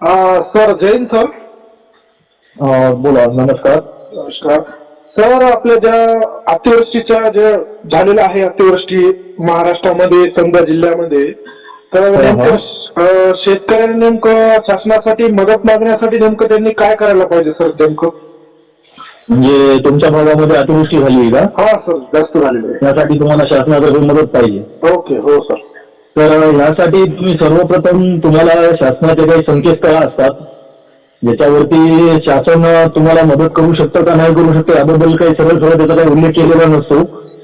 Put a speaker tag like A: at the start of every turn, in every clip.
A: Sir Jain sir?
B: बोला नमस्कार.
A: नमस्कार. सर आपल्या ज्या अतिवृष्टीच्या ज्या झालेल्या आहे अतिवृष्टी महाराष्ट्रामध्ये समजा जिल्ह्यामध्ये तर
B: हा.
A: नेमकं अं, शेतकऱ्यांनी नेमकं शासनासाठी मदत मागण्यासाठी नेमकं त्यांनी काय करायला पाहिजे सर नेमकं?
B: म्हणजे तुमच्या भागामध्ये अतिवृष्टी झाली आहे का?
A: हा सर जास्त झालेलं
B: त्यासाठी तुम्हाला शासनाकडून मदत पाहिजे.
A: आहे ओके हो सर.
B: तर यासाठी तुम्ही सर्वप्रथम तुम्हाला शासनाचे काही संकेतस्थळ असतात ज्याच्यावरती शासन तुम्हाला मदत करू शकतं का नाही करू शकतं याबद्दल काही सरळ सरळ त्याचा काही उल्लेख केलेला नसतो.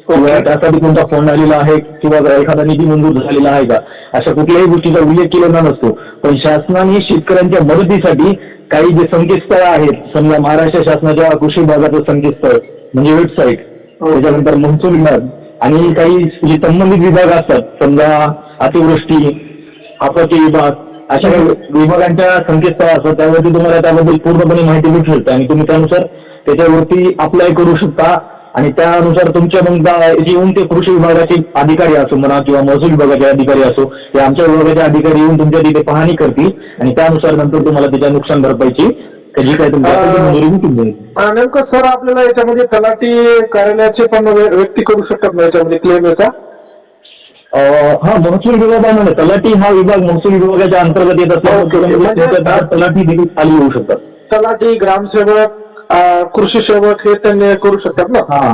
B: किंवा त्यासाठी कोणता फोन आलेला आहे किंवा एखादा निधी मंजूर झालेला आहे का अशा कुठल्याही गोष्टीचा उल्लेख केलेला नसतो. पण शासनाने शेतकऱ्यांच्या मदतीसाठी काही जे संकेतस्थळ आहेत समजा महाराष्ट्र शासनाच्या कृषी विभागाचं संकेतस्थळ म्हणजे वेबसाईट त्याच्यानंतर महसूल विभाग आणि काही जे संबंधित विभाग असतात समजा अतिवृष्टी आपत्ती विभाग अशा विभागांच्या संकेतस्थळ असतात. त्यावरती तुम्हाला त्याबद्दल पूर्णपणे माहिती भेटू शकते आणि तुम्ही त्यानुसार त्याच्यावरती अप्लाय करू शकता. आणि त्यानुसार तुमच्या मग येऊन ते कृषी विभागाचे अधिकारी असो म्हणा किंवा महसूल विभागाचे अधिकारी असो ते आमच्या विभागाचे अधिकारी येऊन तुमच्या तिथे पाहणी करतील. आणि त्यानुसार नंतर तुम्हाला त्याच्या नुकसान भरपाईची त्याची काय तुमच्या
A: नेमकं सर आपल्याला याच्यामध्ये तलाठी कार्यालयाचे पण व्यक्ती करू शकतात ना याच्यामध्ये? क्लेम याचा?
B: हा महसूल विभागामध्ये तलाठी हा विभाग महसूल विभागाच्या अंतर्गत येत. असल्यामुळे
A: म्हणजे-
B: तलाठी देखील खाली येऊ शकतात.
A: तलाठी ग्रामसेवक कृषी सेवक हे त्यांनी करू शकतात ना?
B: हा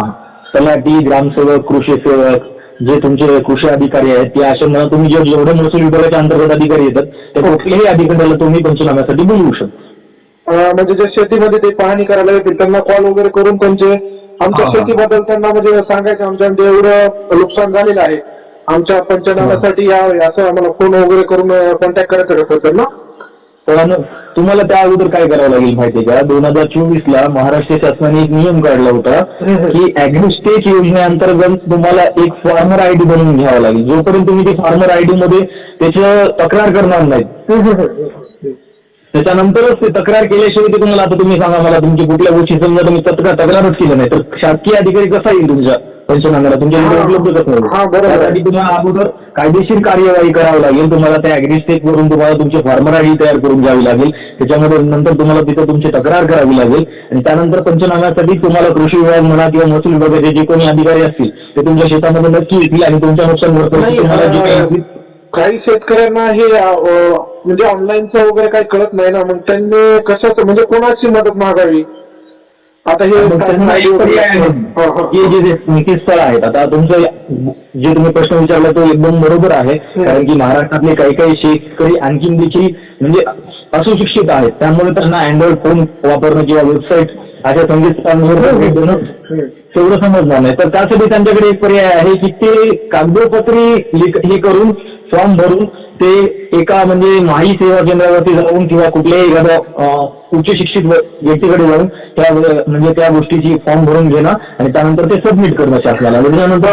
B: तलाठी ग्रामसेवक कृषी सेवक जे तुमचे कृषी अधिकारी आहेत ते असे म्हणा तुम्ही जे जेवढे महसूल विभागाच्या अंतर्गत अधिकारी येतात त्या कुठल्याही अधिकाऱ्याला तुम्ही पंचनाम्यासाठी बोलवू शकता.
A: म्हणजे जे शेतीमध्ये ते पाहणी करायला येतील त्यांना कॉल वगैरे करून त्यांचे आमच्या
B: हा.
A: शेतीबद्दल त्यांना म्हणजे सांगायचं आमच्या एवढं नुकसान झालेलं आहे. आमच्या पंचनाम्यासाठी यावे असं आम्हाला फोन वगैरे करून कॉन्टॅक्ट करायचं का सर त्यांना
B: पण तुम्हाला त्या अगोदर काय करावं लागेल माहितीये का? दोन हजार चोवीस ला महाराष्ट्र शासनाने एक नियम काढला होता. की अॅग्रिस्टेट योजनेअंतर्गत तुम्हाला एक फार्मर आयडी बनवून घ्यावा लागेल. जोपर्यंत तुम्ही ते फार्मर आयडी मध्ये त्याचं तक्रार करणार नाहीत त्याच्यानंतरच ते तक्रार केल्याशिवाय ते तुम्हाला आता तुम्ही सांगा मला तुमची कुठल्या गोष्टी समजा तुम्ही तक्रार तक्रारच केलं नाही तर शासकीय अधिकारी कसा येईल तुमच्या पंचनाम्याला तुमच्या उपलब्ध कसं होईल?
A: हा.
B: त्यासाठी तुम्हाला अगोदर कायदेशीर कार्यवाही करावी लागेल तुम्हाला त्या अॅग्रिस्टेट वरून तुम्हाला तुमची फार्मर आयडी तयार करून घ्यावी लागेल त्याच्यामध्ये नंतर तुम्हाला तिथे तुमची तक्रार करावी लागेल आणि त्यानंतर पंचनाम्यासाठी तुम्हाला कृषी विभाग म्हणा किंवा महसूल विभागाचे जे कोणी अधिकारी असतील ते तुमच्या शेतामध्ये नक्की येतील आणि तुमच्या नुकसान भरपाई तुम्हाला जे काही
A: काही शेतकऱ्यांना हे म्हणजे ऑनलाईनचं वगैरे काही कळत नाही ना. मग त्यांनी कशाचं म्हणजे कोणाची मदत मागावी? आता हे
B: मग त्यांना एक पर्याय आहे.
A: हा, हा.
B: जे जे स्मृतीस्थळ आहेत आता तुमचं जे तुम्ही प्रश्न विचारला तो एकदम बरोबर आहे. कारण की महाराष्ट्रातले काही काही शेतकरी आणखीन देखील म्हणजे असुशिक्षित आहेत. त्यामुळे त्यांना अँड्रॉइड फोन वापरणं किंवा वेबसाईट अशा संगीतस्थळांवर भेट देणं
A: हम्म.
B: तेवढं समजणार नाही. तर त्यासाठी त्यांच्याकडे एक पर्याय आहे की ते कागदोपत्री हे करून फॉर्म भरून ते एका म्हणजे माही सेवा केंद्रावरती जाऊन किंवा कुठल्याही एखाद्या उच्च शिक्षित व्य- व्यक्तीकडे जाऊन त्या म्हणजे त्या गोष्टीची फॉर्म भरून घेणं आणि त्यानंतर ते सबमिट करणं शासनाला. म्हणजे त्यानंतर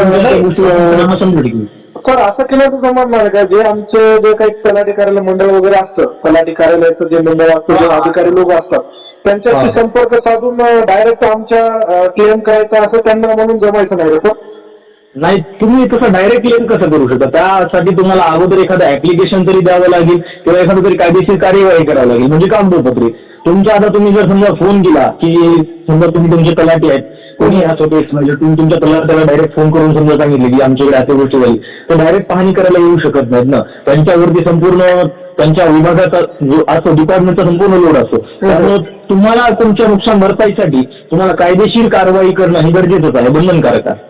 A: सर असं केलं तर नाही का? जे आमचं जे काही तलाठी कार्यालय मंडळ वगैरे असतं तलाठी कार्यालयाचं जे मंडळ असतं जे. अधिकारी लोक असतात त्यांच्याशी. संपर्क साधून डायरेक्ट आमच्या क्लेम करायचा असं त्यांना म्हणून जमायचं नाही सर?
B: नाही तुम्ही तसं डायरेक्ट क्लेम कसं करू शकता? त्यासाठी तुम्हाला अगोदर एखादं ऍप्लिकेशन तरी द्यावं लागेल किंवा एखादं तरी कायदेशीर कार्यवाही करावी लागेल म्हणजे कागदोपत्री. तुमच्या आता तुम्ही जर समजा फोन केला की समजा तुम्ही तुमचे तलाठी आहेत कोणी असो ते म्हणजे तुम्ही तुमच्या तलाट्याला डायरेक्ट फोन करून समजा सांगितले की आमच्याकडे अशा गोष्टी झाली तर डायरेक्ट पाहणी करायला येऊ शकत नाहीत ना. त्यांच्यावरती संपूर्ण त्यांच्या विभागाचा जो असतो डिपार्टमेंटचा संपूर्ण लोड असतो. त्यामुळे तुम्हाला तुमच्या नुकसान भरपाईसाठी तुम्हाला कायदेशीर कारवाई करणं हे गरजेचंच आहे बंधनकारक आहे.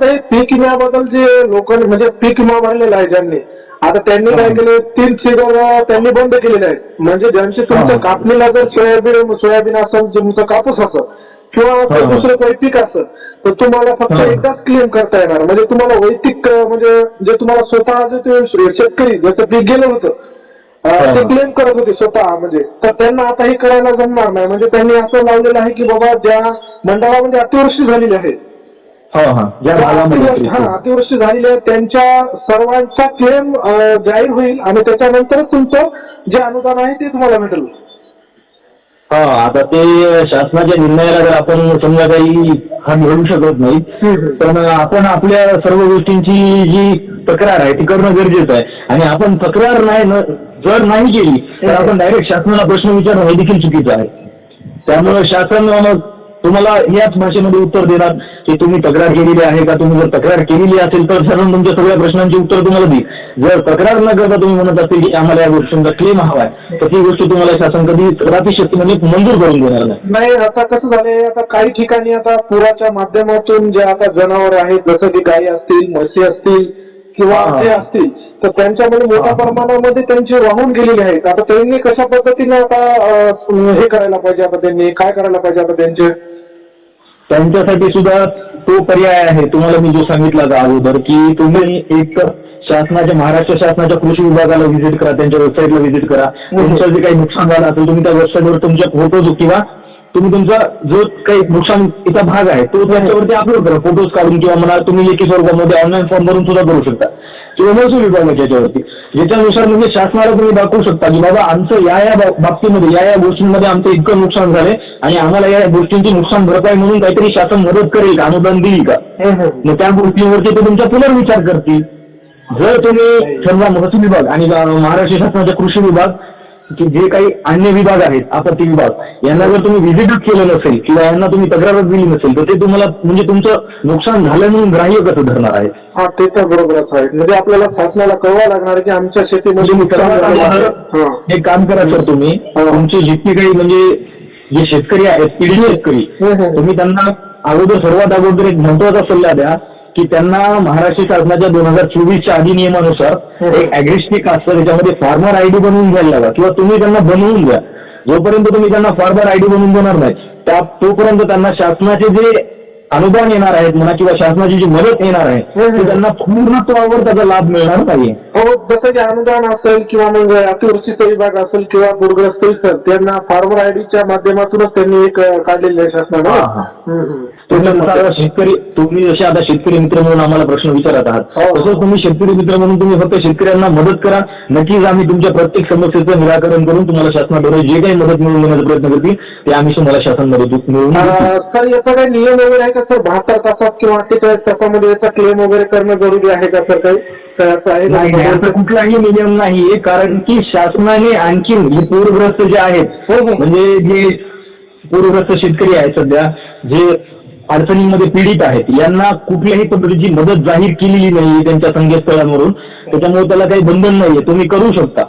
A: आता हे पीक विम्याबद्दल जे लोकांनी म्हणजे पीक विमा भरलेला आहे ज्यांनी आता त्यांनी काय केले तीन सिगर त्यांनी बंद केलेले आहेत म्हणजे ज्यांची तुमचं
B: हा.
A: कापणीला जर सोयाबीन सोयाबीन असेल तुमचं कापूस असेल किंवा. दुसरं काही पीक असेल तर तुम्हाला फक्त. एकदाच क्लेम करता येणार म्हणजे तुम्हाला वैयक्तिक म्हणजे जे तुम्हाला स्वतः जे ते शेतकरी जसं पीक गेलं होतं. ते क्लेम करत होते स्वतः म्हणजे तर त्यांना आता हे करायला जमणार नाही म्हणजे त्यांनी असं लावलेलं आहे की बाबा ज्या मंडळामध्ये अतिवृष्टी झालेली आहे
B: ज्या
A: अतिवृष्टी
B: भागामध्ये
A: हा अतिवृष्टी झालेली आहे. त्यांच्या सर्वांचा क्लेम जाहीर होईल आणि त्याच्यानंतर तुमचं जे अनुदान आहे ते तुम्हाला भेटेल.
B: हा आता ते शासनाच्या निर्णयाला जर आपण समजा काही हा मिळवू शकत नाही पण आपण आपल्या सर्व गोष्टींची जी तक्रार आहे ती करणं गरजेचं आहे. आणि आपण तक्रार नाही जर नाही केली तर आपण डायरेक्ट शासनाला प्रश्न विचारणं हे देखील चुकीचं आहे. त्यामुळे शासन तुम्हाला याच भाषेमध्ये उत्तर देणार. की तुम्ही तक्रार केलेली आहे का? तुम्ही जर तक्रार केलेली असेल तर शासन तुमच्या सगळ्या प्रश्नांची उत्तर तुम्हाला देईल. जर तक्रार न करता तुम्ही म्हणत असेल की आम्हाला या गोष्टींचा क्लेम हवाय तर ती गोष्ट तुम्हाला शासन कधी रात्री शक्ती म्हणजे मंजूर करून देणार नाही.
A: नाही आता कसं झालंय आता काही ठिकाणी आता पुराच्या माध्यमातून जे आता जनावर आहेत जसं की गायी असतील म्हशी असतील किंवा. ते असतील तर त्यांच्यामध्ये मोठ्या. प्रमाणामध्ये त्यांचे वाहून गेलेले आहेत. आता त्यांनी कशा पद्धतीने आता हे करायला पाहिजे आता त्यांनी? काय करायला पाहिजे आता त्यांचे?
B: त्यांच्यासाठी सुद्धा तो पर्याय आहे. तुम्हाला मी जो सांगितला का अगोदर की तुम्ही एक तर शासनाच्या महाराष्ट्र शासनाच्या कृषी विभागाला व्हिजिट करा त्यांच्या वेबसाईटला व्हिजिट करा. तुमचं जे काही नुकसान झालं असेल तुम्ही त्या वेबसाईटवर तुमच्या फोटोज किंवा तुम्ही तुमचा जो काही नुकसानीचा भाग आहे तो त्यांच्यावरती अपलोड करा. फोटोज काढून किंवा म्हणा तुम्ही लेखी स्वरूपामध्ये ऑनलाईन फॉर्म भरून सुद्धा करू शकता. किंवा महसूल विभागाच्या याच्यावरती. ज्याच्यानुसार म्हणजे शासनाला तुम्ही दाखवू शकता की बाबा आमचं या या बाबतीमध्ये या या गोष्टींमध्ये आमचं इतकं नुकसान झालंय आणि आम्हाला या गोष्टींची नुकसान भरपाई म्हणून काहीतरी शासन मदत करेल का? अनुदान देईल का? मग त्या गोष्टींवरती ते तुमचा पुनर्विचार करतील. जर तुम्ही समजा महसूल विभाग आणि महाराष्ट्र शासनाचा कृषी विभाग की जे काही अन्य विभाग आहेत आपत्ती विभाग यांना जर तुम्ही व्हिजिटच केलं नसेल किंवा यांना तुम्ही तक्रारच दिली नसेल तर ते तुम्हाला म्हणजे तुमचं नुकसान झालं म्हणून ग्राह्य कसं धरणार आहे?
A: हा ते तर बरोबरच आहे म्हणजे आपल्याला शासनाला कळवावं लागणार आहे की आमच्या शेतीमध्ये
B: मी
A: नुकसान.
B: अगोदर
A: हा.
B: एक काम करा सर तुम्ही. तुमचे जितके काही म्हणजे जे शेतकरी आहेत पिढी शेतकरी. तुम्ही त्यांना अगोदर सर्वात अगोदर एक महत्त्वाचा सल्ला द्या की त्यांना महाराष्ट्र शासनाच्या दोन हजार चोवीसच्या अधिनियमानुसार. एक अॅग्रिस्टिक असतं त्याच्यामध्ये फार्मर आयडी बनवून घ्यायला लावा किंवा तुम्ही त्यांना बनवून द्या जोपर्यंत तुम्ही त्यांना फार्मर आयडी बनवून देणार नाही त्या तोपर्यंत त्यांना शासनाचे जे अनुदान येणार आहेत म्हणा किंवा शासनाची जी मदत येणार आहे. ते त्यांना पूर्णत्वावर त्याचा लाभ मिळणार नाही
A: हो जसं की अनुदान असेल किंवा मग अतिवृष्टीचा विभाग असेल किंवा पूरग्रस्त त्यांना फार्मर आयडीच्या माध्यमातूनच त्यांनी एक काढलेलं आहे शासनानं.
B: शेतकरी तुम्ही जसे आता शेतकरी मित्र म्हणून आम्हाला प्रश्न विचारत आहात
A: हो.
B: तसंच तुम्ही शेतकरी मित्र म्हणून तुम्ही फक्त शेतकऱ्यांना मदत करा. नक्कीच आम्ही तुमच्या प्रत्येक समस्येचं निराकरण करून तुम्हाला शासनाद्वारे जे काही मदत मिळवून देण्याचा प्रयत्न करतील ते आम्ही तुम्हाला शासन मदत मिळवून
A: सर याचा काही नियम वगैरे आहे का सर? बहात्तर तासात किंवा अठ्ठेचाळीस तासामध्ये याचा क्लेम वगैरे करणं जरुरी आहे का सर काही?
B: नाही नाही, कुठलाही नियम नाहीये कारण की शासनाने आणखीन हे पूरग्रस्त जे आहेत
A: हो, हो.
B: म्हणजे जे पूरग्रस्त शेतकरी आहेत सध्या जे अडचणींमध्ये पीडित आहेत यांना कुठल्याही पद्धतीची मदत जाहीर केलेली नाही त्यांच्या संकेतस्थळांवरून. त्याच्यामुळे त्याला काही बंधन नाहीये. तुम्ही करू शकता.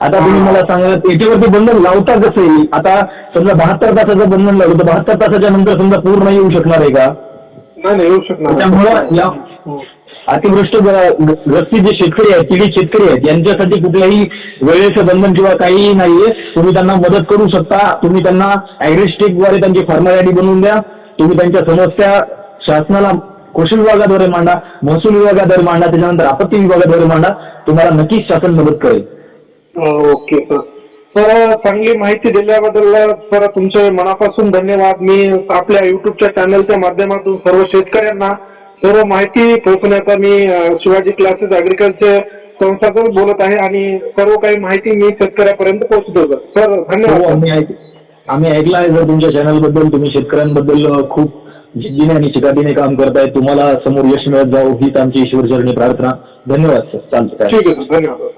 B: आता तुम्ही मला सांगा याच्यावरती बंधन लावता कसं येईल? आता समजा बहात्तर तासाचं बंधन लावलं तर बहात्तर तासाच्या नंतर समजा पूर नाही येऊ शकणार आहे का?
A: नाही नाही येऊ शकणार
B: त्याच्यामुळं या अतिवृष्ट ग्रस्ती जे शेतकरी आहेत पीडित शेतकरी आहेत यांच्यासाठी कुठल्याही वेळेचं बंधन किंवा काहीही नाहीये. तुम्ही त्यांना मदत करू शकता. तुम्ही त्यांना ऍग्रिस्टिकद्वारे त्यांची फार्मर बनवून द्या. तुम्ही त्यांच्या समस्या शासनाला कृषी विभागाद्वारे मांडा महसूल विभागाद्वारे मांडा त्याच्यानंतर आपत्ती विभागाद्वारे मांडा. तुम्हाला नक्कीच शासन मदत करेल.
A: Okay sir. सर चांगली माहिती दिल्याबद्दल सर तुमचे मनापासून धन्यवाद. मी आपल्या युट्यूबच्या चॅनलच्या माध्यमातून सर्व शेतकऱ्यांना सर्व माहिती पोहोचण्याचा मी शिवाजी क्लासेस अॅग्रिकल्चर संस्थातून बोलत आहे आणि सर्व काही माहिती मी शेतकऱ्यापर्यंत पोहोचतो सर. सर
B: हो
A: धन्यवाद
B: आम्ही ऐक आम्ही ऐकलं आहे जर तुमच्या चॅनलबद्दल. तुम्ही शेतकऱ्यांबद्दल खूप जिद्दीने आणि चिकाटीने काम करताय. तुम्हाला समोर यश मिळत जावं हीच आमची ईश्वरचरणी प्रार्थना. धन्यवाद सर. चालतं
A: ठीक आहे सर. धन्यवाद.